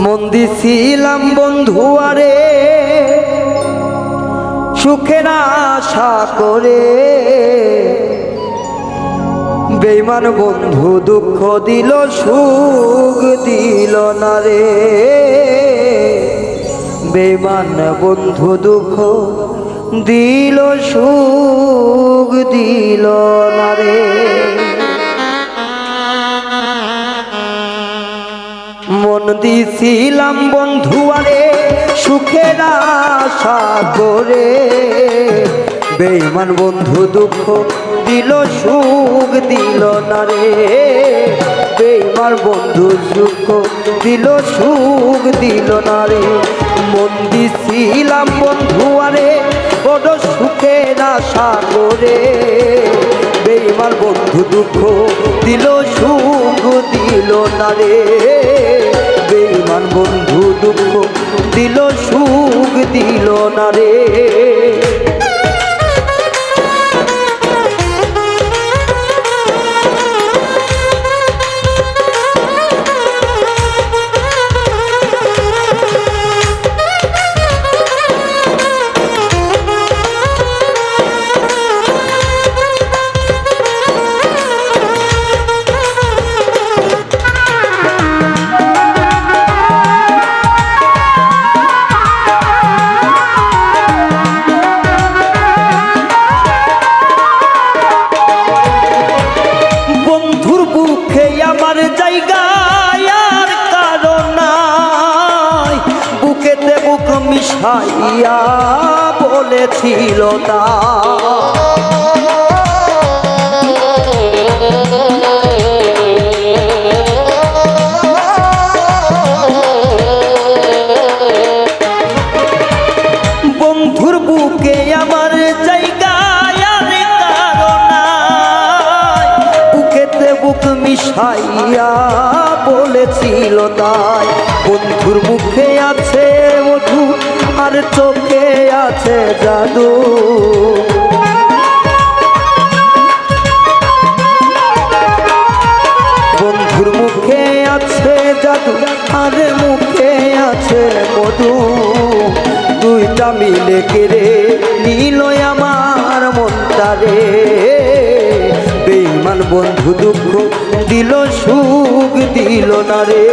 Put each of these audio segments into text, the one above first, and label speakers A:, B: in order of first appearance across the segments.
A: মন দিছিলাম বন্ধু আরে, সুখের আশা করে। বেইমান বন্ধু দুঃখ দিল, সুখ দিল না রে। বেইমান বন্ধু দুঃখ দিল, সুখ দিল না রে। মন দিছিলাম বন্ধু আরে, সুখের করে। বেইমান বন্ধু দুঃখ দিল, সুখ দিল না রে। বেইমান বন্ধু সুখ দিল সুখ দিল না রে। মন দিছিলাম বন্ধু আরে, বড় সুখের আশা বেইমান বন্ধু দুঃখ দিল, সুখ দিল না রে। বেইমান বন্ধু দুঃখ দিল, সুখ দিল না রে। বলেছিল তা। বন্ধুর বুকে জায়গায় বুকেতে বুক মিশাইয়া বলেছিল তাই। বন্ধুর মুখে আছে মধু আর চোখে আছে জাদু। বন্ধুর মুখে আছে জাদু, আর মুখে আছে মধু। দুইটা মিলে কেড়ে নিল আমার মনটারে বেইমান বন্ধু দুঃখ দিল, সুখ দিল না রে।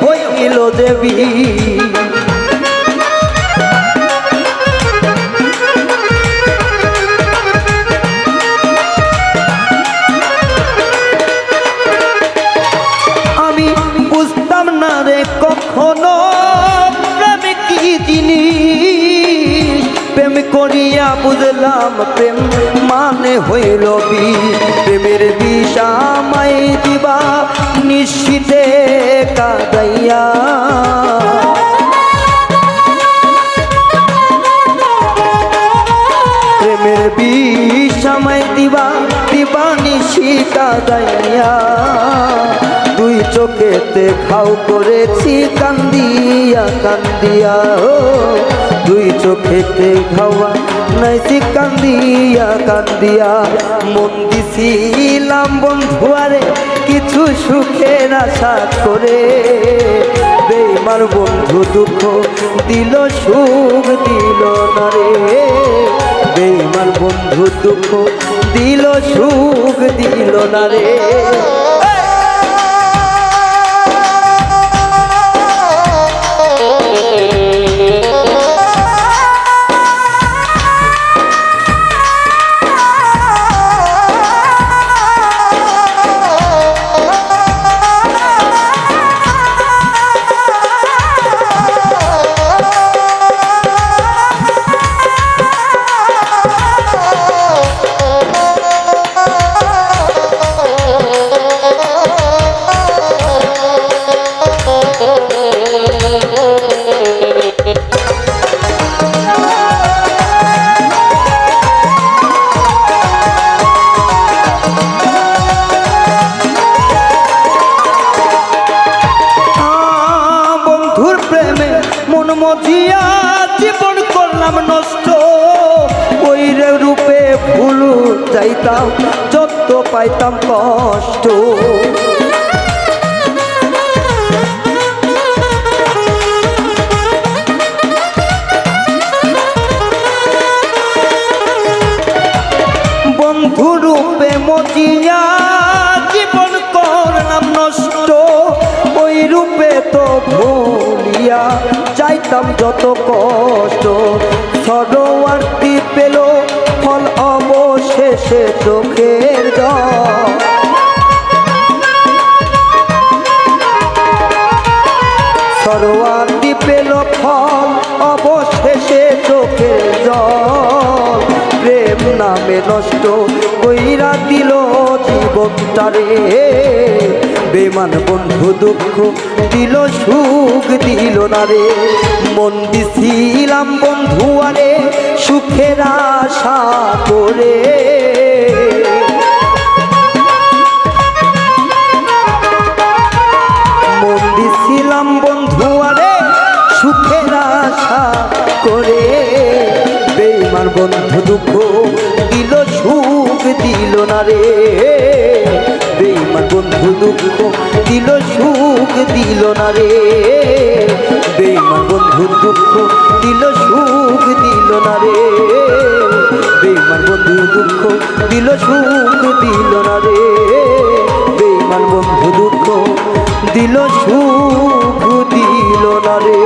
A: হইল দেবী। আমি বুঝতাম না রে কখনো প্রেম কি জিনিস? প্রেম করিয়া বুঝলাম প্রেম মানে হইল বি প্রেমের বিষামাই দিবা নিশ্চিতে কাদাইয়া প্রেমের বিষ আমায় দিবা দিবা নিশিকা দাইয়া দুই চোখেতে খাও করেছি, কান্দিয়া কান্দিয়া, ও। দুই চোখেতে খাওয়া নাইছি, কান্দিয়া কান্দিয়া। মন দিছিলাম বন্ধুয়ারে, কিছু সুখের আশা করে। বেমার বন্ধু দুঃখ দিল, সুখ দিল না রে। বেমার বন্ধু দুঃখ দিল, সুখ দিল না রে। মজিয়া জীবন করলাম নষ্ট ওই রূপে ভুল যাইতাম যত পাইতাম কষ্ট। বন্ধু রূপে মজিয়া তো ভুলিয়া চাইতাম যত কষ্ট। সরোয়ার্তি পেল, ফল অবশেষে চোখের জল। পেল, ফল অবশেষে চোখে জল। প্রেম নামে নষ্ট কইরা দিল জীবনটারে বেমান বন্ধু দুঃখ, দিল সুখ দিল না রে। মন দিছিলাম বন্ধু আরে, সুখের আশা করে। মন দিছিলাম বন্ধু আরে, সুখের আশা করে। বেমার বন্ধু দুঃখ, দিল সুখ দিল না রে। বন্ধু দুঃখ দিল সুখ, দিল না রে। বেমার বন্ধু দুঃখ দিল সুখ, দিল না রে। বেমার বন্ধু দুঃখ দিল সুখ, দিল না রে। বেমান বন্ধু দুঃখ দিল সুখ, দিল না রে।